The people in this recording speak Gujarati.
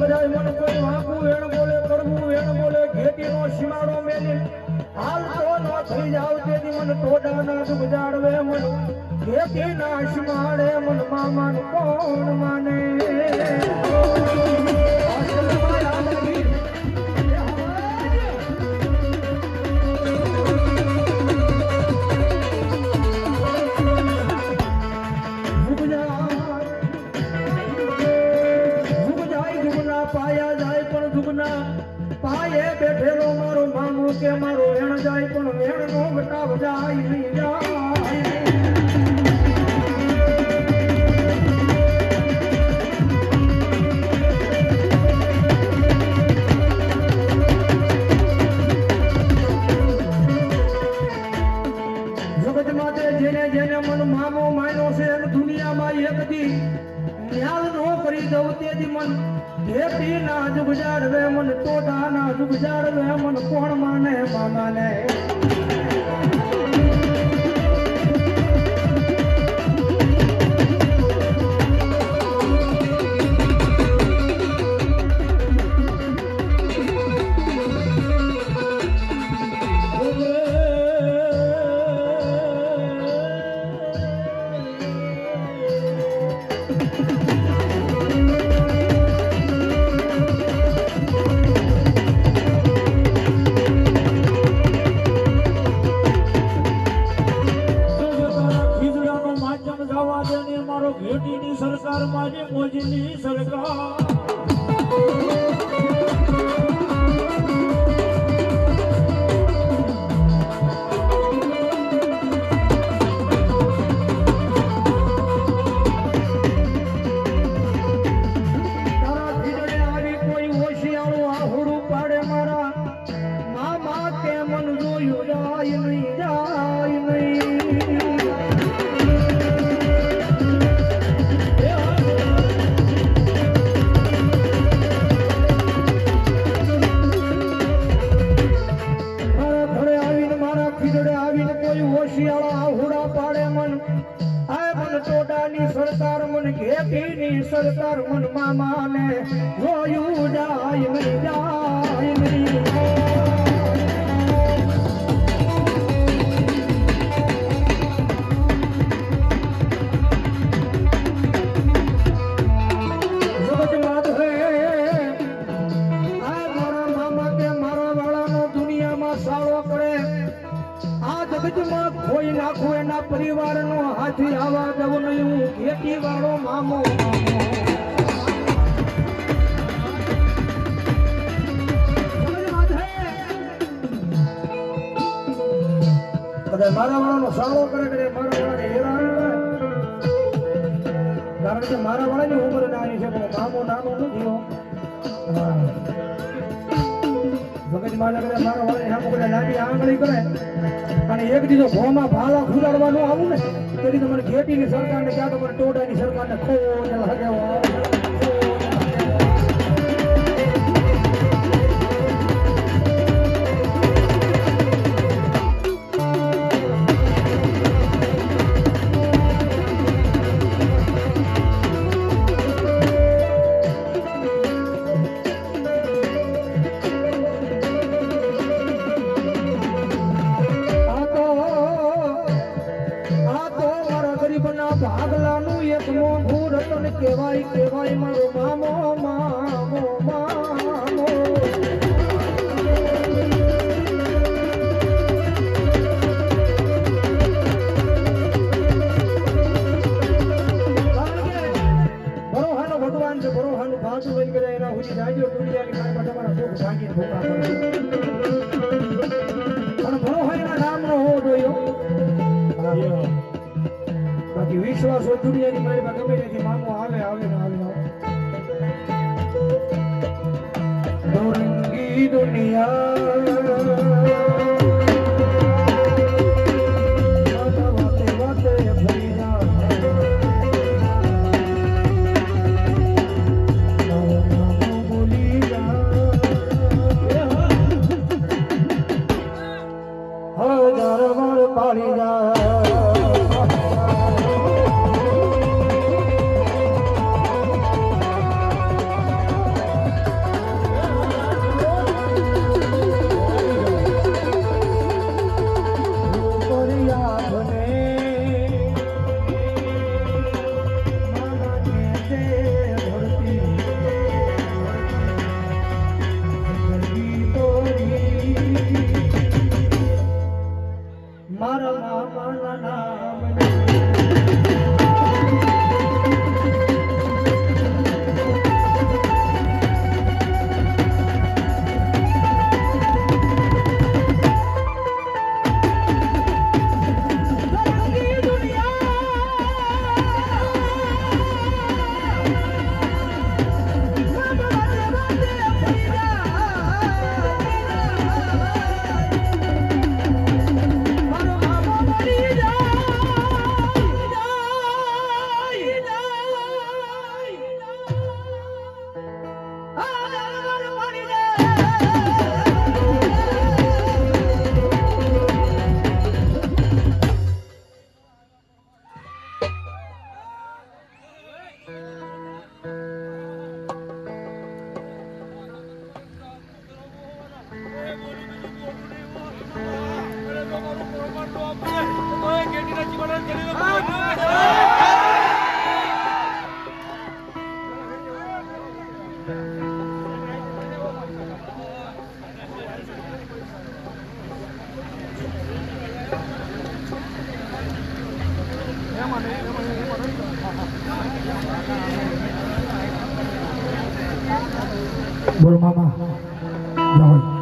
બધાય મન કોઈ વાંકું વેણ બોલે, કરવું વેણ બોલે, ઘેટીનો સીમાડો મેલી. હાલ તો ન થઈ જાવ તેથી મન ટોડાના દુઃખ જાળવે મન. ઘેટીના સીમાડે મન મામાન કોણ માને? પાયા જાય પણ જુગના પાયે બેઠેલો મારો મામો કે મારો વેણ જાય પણ વેણ નો બતાવ જાય જાય ભેટી ના જુગ જાળવે મન તો દાના જુગ જાળવે મન કોણ માને મામાને? જગતમાં કોઈ નાખું એના પરિવારનો હાથી આવા દઉં નહીં હું ખેતી વાળો મામો મારા વાળાનો સારો કરે કરે મારા વાળાને હેરાન કારણ કે મારા વાળાની ઉંમર નાની છે, પણ મામો નાનો નથી. હા. મારા નાની આંગળી કરે અને એક ભોમાં ભાલા ખુલાડવાનું આવું ને તેથી તમારે ઘેટીની સરકારને ક્યાં તમારે ટોડાની સરકારને ખોજ લાગે જાજો દુનિયાની નામનો હોવો જોઈએ બાકી વિશ્વાસ હોય દુનિયાની મારી ગમે ત્યાંથી મામો આવે આવે. દુનિયા બોલ મામા